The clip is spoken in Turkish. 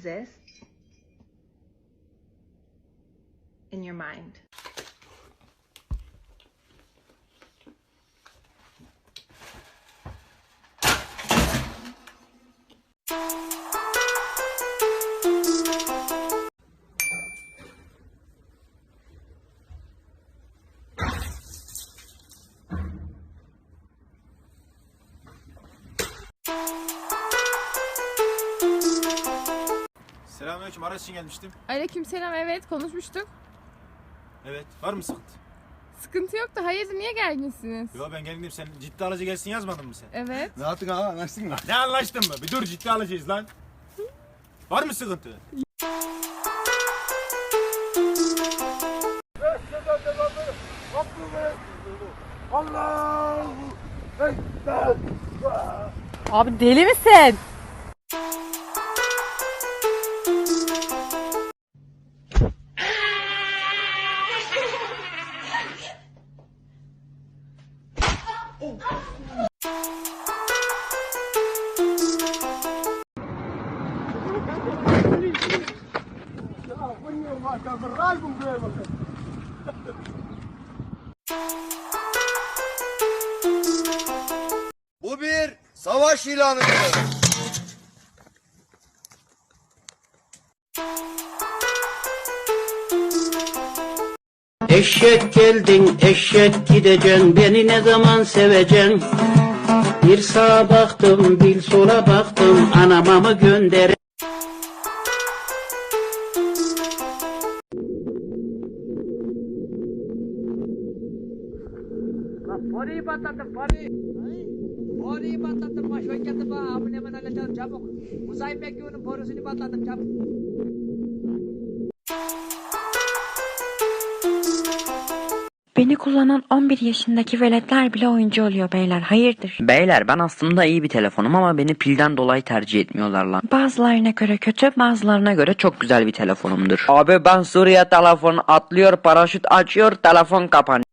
exists in your mind. Selamünaleyküm. Araç için gelmiştim. Aleykümselam evet konuşmuştuk. Evet. Var mı sıkıntı? Sıkıntı yok da hayırdır niye gerginsiniz? Yo ben geldim. Sen ciddi alıcı gelsin yazmadın mı sen? Evet. Ne yaptın abi anlaştın mı? Ne anlaştın mı? Bir dur ciddi alacağız lan. Var mı sıkıntı? Abi deli misin? Bu bir savaş ilanıdır. Eşek geldin, eşek gideceksin, beni ne zaman seveceksin? Bir sağa baktım, bir sola baktım, anama mı gönder? Parayı patlattım parayı. Parayı patlattım baş vekildi bana abone hemen halledeceğim çabuk. Uzay bekliyorum parasını patlattım çabuk. Beni kullanan 11 yaşındaki veletler bile oyuncu oluyor beyler. Hayırdır? Beyler ben aslında iyi bir telefonum ama beni pilden dolayı tercih etmiyorlar lan. Bazılarına göre kötü, bazılarına göre çok güzel bir telefonumdur. Abi ben Suriye telefonu atlıyor, paraşüt açıyor, telefon kapanıyor.